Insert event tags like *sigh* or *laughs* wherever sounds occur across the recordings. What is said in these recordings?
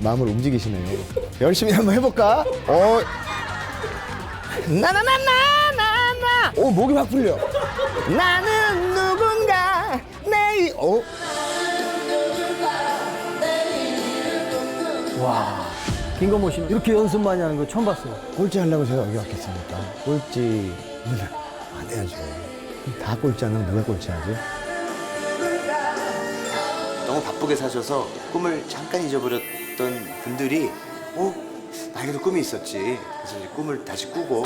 마음을 움직이시네요. 열심히 한번 해볼까? 어. 나나나나나나. 오 목이 확 풀려. 나는 누군가 내일. 어. 김건모 씨는 이렇게 연습 많이 하는 거 처음 봤어요. 꼴찌 하려고 제가 여기 왔겠습니까? 꼴찌는 *laughs* 안 해야죠. 다 꼴찌 하면 누가 꼴찌 하지? 너무 바쁘게 사셔서 꿈을 잠깐 잊어버렸 던 분들이 어? 나에게도 꿈이 있었지. 그래서 이제 꿈을 다시 꾸고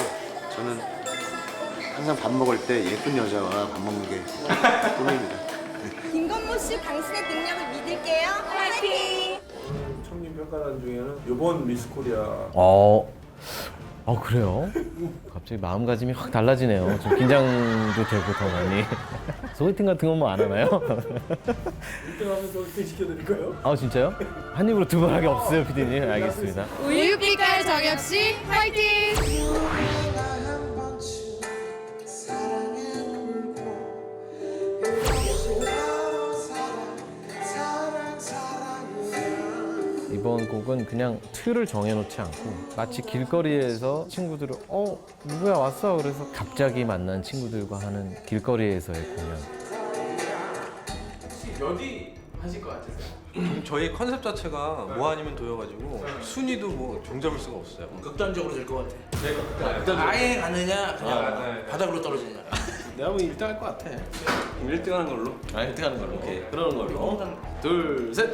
저는 항상 밥 먹을 때 예쁜 여자와 밥 먹는 게 꿈입니다. 김건모 씨 당신의 능력을 믿을게요. 화이팅! 청림 평가단 중에는 이번 미스 코리아 어, 어 그래요? 갑자기 마음가짐이 확 달라지네요. 좀 긴장도 되고 더 많이. 소개팅 같은 건 뭐 안 하나요? 1등 하면서 1등 시켜드릴까요? 아 진짜요? 한 입으로 두 번 하기 없어요, 피디님. 알겠습니다. 우유빛깔 정엽 씨 화이팅! 이번 곡은 그냥 틀을 정해놓지 않고 마치 길거리에서 친구들을 어 누구야 왔어 그래서 갑자기 만난 친구들과 하는 길거리에서의 공연. 몇위 하실 것 같으세요? 저희 컨셉 자체가 뭐 아니면 도여가지고 순위도 뭐 종잡을 수가 없어요. 극단적으로 될 것 같아. 아예 가느냐, 그냥 바닥으로 떨어지냐. 내가 보기 1등 할 것 같아 1등 하는 걸로. 아 1등 하는 걸로. 오케이. 그러는 걸로. 둘 셋.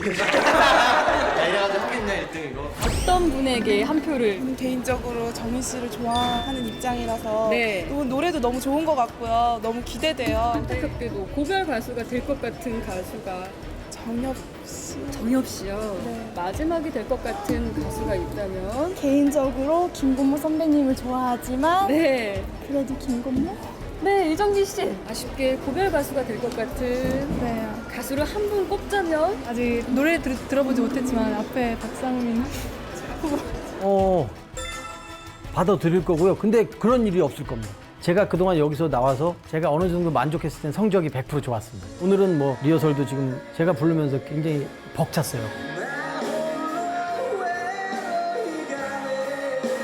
이래가지고 하겠냐 1등 이거. 어떤 분에게 한 표를 개인적으로 정민 씨를 좋아하는 입장이라서 네. 또 노래도 너무 좋은 것 같고요. 너무 기대돼요. 안타깝게도 고별 가수가 될 것 같은 가수가 정엽 씨. 정엽 씨요. 네. 마지막이 될 것 같은 가수가 있다면 개인적으로 김건모 선배님을 좋아하지만 네. 그래도 김건모? 네, 이정진 씨. 아쉽게 고별 가수가 될 것 같은 네. 가수를 한 분 꼽자면 아직 노래 들, 들어보지 못했지만 앞에 박상민 어, 받아들일 거고요. 근데 그런 일이 없을 겁니다. 제가 그동안 여기서 나와서 제가 어느 정도 만족했을 땐 성적이 100% 좋았습니다. 오늘은 뭐 리허설도 지금 제가 부르면서 굉장히 벅찼어요.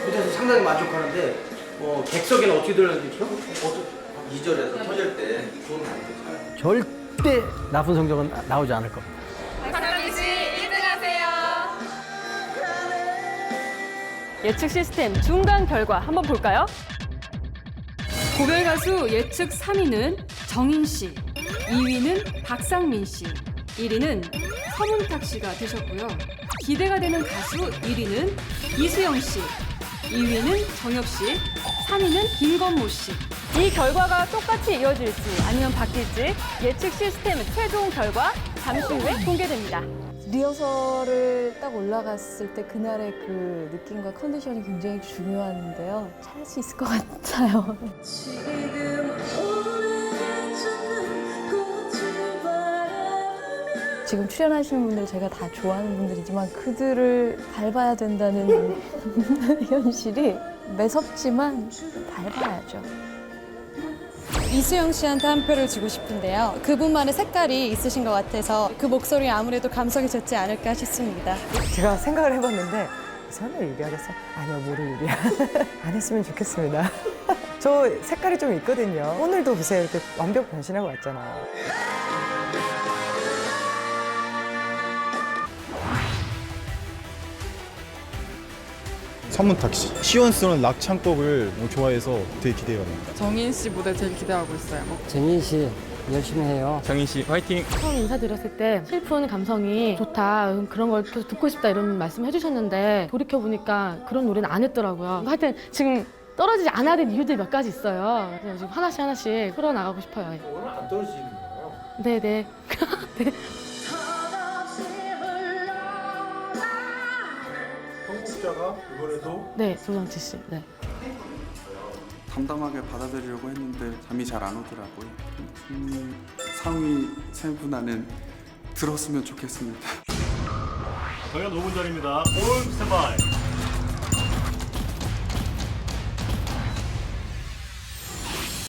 무대에서 상당히 만족하는데 어, 객석에는 어떻게 들었는지 2절에서 터질 때 좋은 감이 좋아요. 절대 나쁜 성적은 나- 나오지 않을 겁니다. 박상민 씨 1등 하세요. 예측 시스템 중간 결과 한번 볼까요? 고별 가수 예측 3위는 정인 씨, 2위는 박상민 씨, 1위는 서문탁 씨가 되셨고요. 기대가 되는 가수 1위는 이수영 씨, 2위는 정엽 씨, 3위는 김건모 씨. 이 결과가 똑같이 이어질지 아니면 바뀔지 예측 시스템 최종 결과 잠시 후에 공개됩니다. 리허설을 딱 올라갔을 때 그날의 그 느낌과 컨디션이 굉장히 중요한데요. 잘할 수 있을 것 같아요. 지금 출연하시는 분들 제가 다 좋아하는 분들이지만 그들을 밟아야 된다는 *laughs* 현실이 매섭지만 밟아야죠. 이수영 씨한테 한 표를 주고 싶은데요. 그분만의 색깔이 있으신 것 같아서 그 목소리 아무래도 감성이 좋지 않을까 싶습니다. 제가 생각을 해봤는데 설마 유리하겠어? 아니요, 뭐를 유리야. *laughs* 안 했으면 좋겠습니다. *laughs* 저 색깔이 좀 있거든요. 오늘도 보세요. 이렇게 완벽 변신하고 왔잖아요. 서문탁 씨. 시원스러운 락 창법을 너무 좋아해서 되게 기대가 됩니다. 정인 씨 무대 제일 기대하고 있어요. 재민 씨 열심히 해요. 정인 씨 화이팅! 처음 인사드렸을 때 슬픈 감성이 좋다 그런 걸 계속 듣고 싶다 이런 말씀 해주셨는데 돌이켜 보니까 그런 노래는 안 했더라고요. 하여튼 지금 떨어지지 않아야 될 이유들이 몇 가지 있어요. 그래서 지금 하나씩 하나씩 풀어 나가고 싶어요. 오늘 안 떨어지는 거예요? 네네. 네. *laughs* 편곡자가 이번에도 네 조정치 씨. 네. 담담하게 받아들이려고 했는데 잠이 잘 안 오더라고요. 음, 상위 세 분 안에 들었으면 좋겠습니다. 저희가 5분 전입니다. 올 스탠바이.